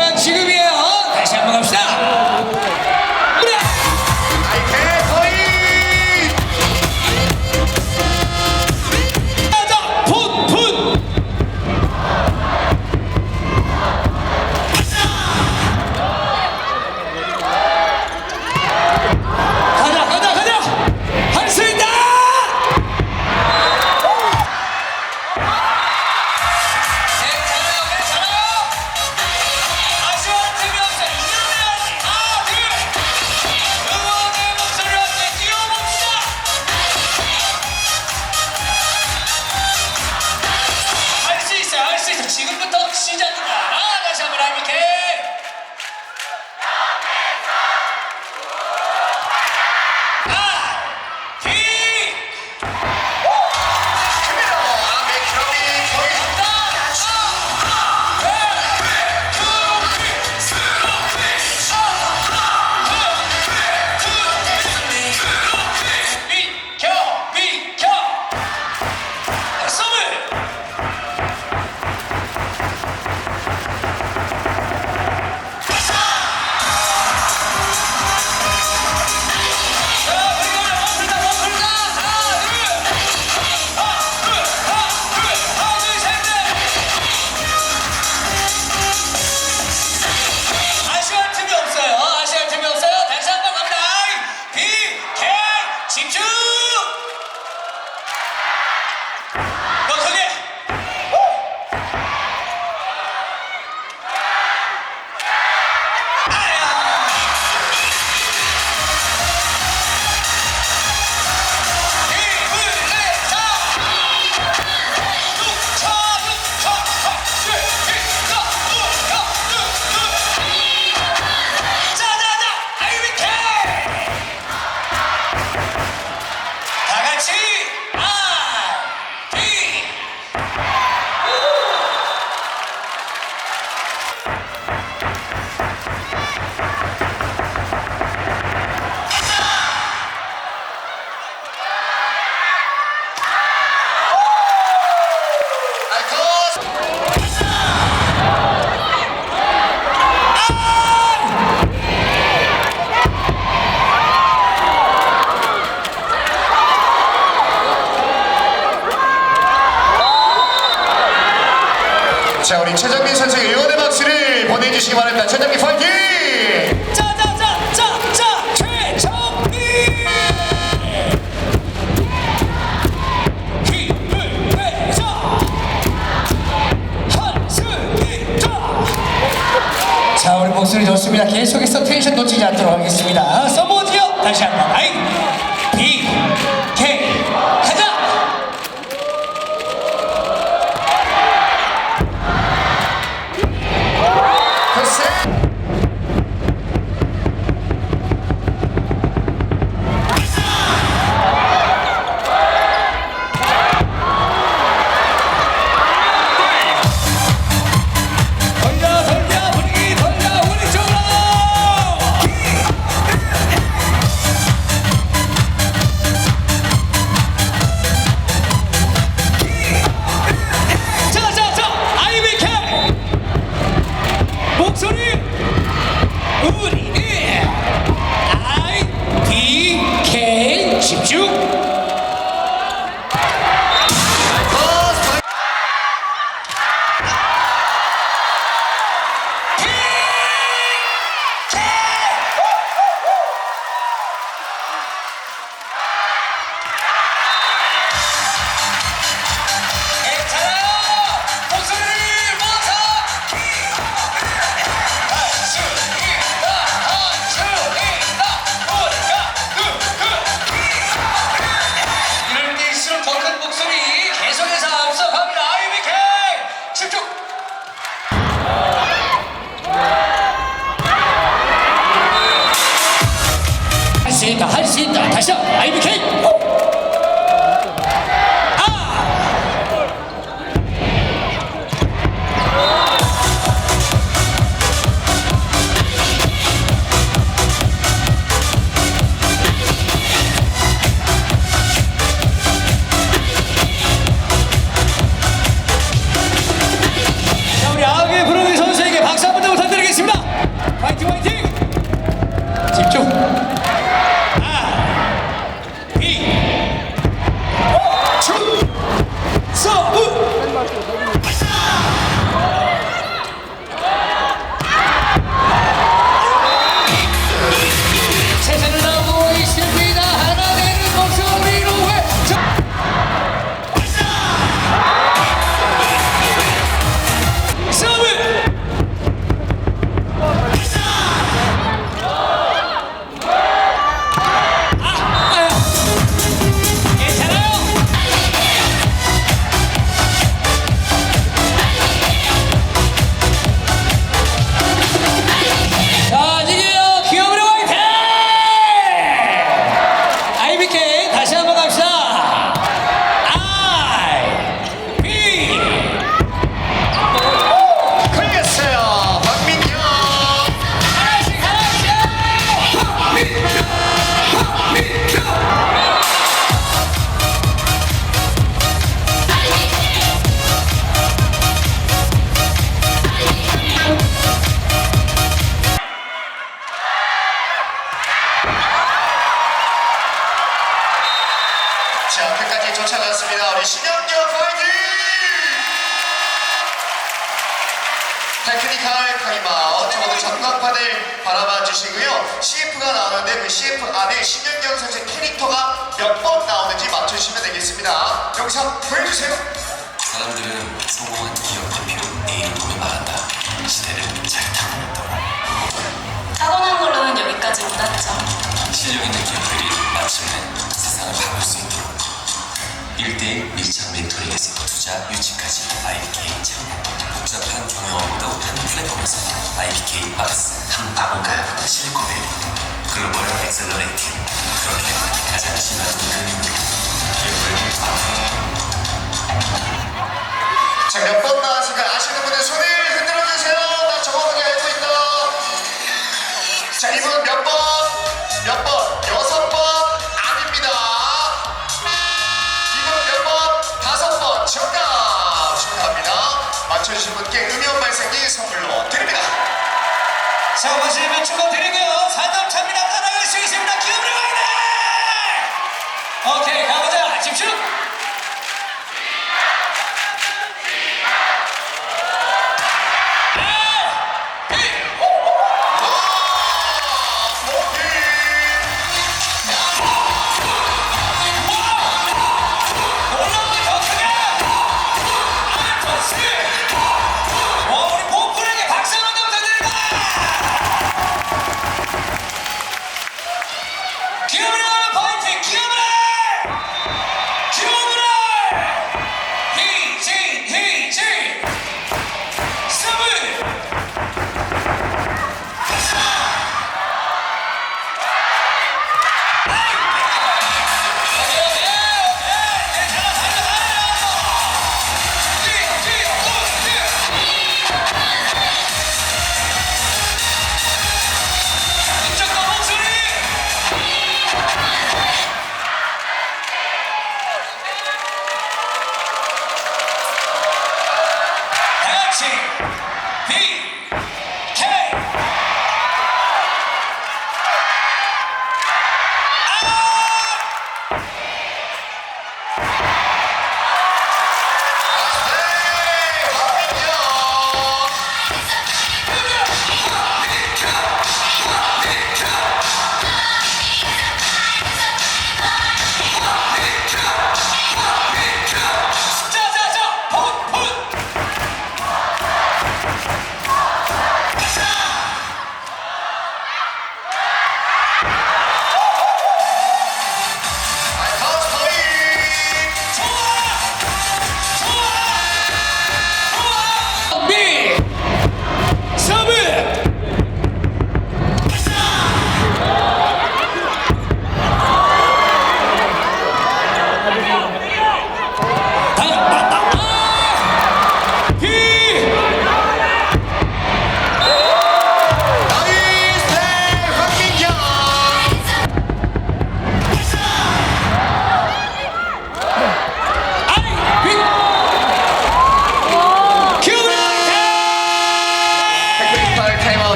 그래 지금 자 우리 최정민 선수의 응원의 박수를 보내주시기 바랍니다. 최정민 파이팅! 짜자자자자 최정민! 힘을 빼자! 한숨이 자! 자 우리 목소리 좋습니다. 계속해서 텐션 놓치지 않도록 하겠습니다. 서머지요 다시 한번 아이. 다시 IBK! 자, 끝까지 쫓아갔습니다. 우리 신영경 파이팅! 테크니컬 타임아웃 적어도 전광판을 바라봐 주시고요. CF가 나오는데 그 CF 안에 신영경 선생 캐릭터가 몇 번 나오는지 맞춰주시면 되겠습니다. 영상 보여주세요. 사람들은 성공한 기억 Silicone, global excelente, croquet, 외치고 드리고요. 4점 차입니다. 따라갈 수 있습니다. 기울여! Hey!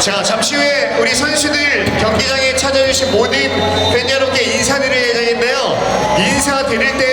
자, 잠시 후에 우리 선수들 경기장에 찾아주신 모든 팬 여러분께 인사드릴 예정인데요. 인사드릴 때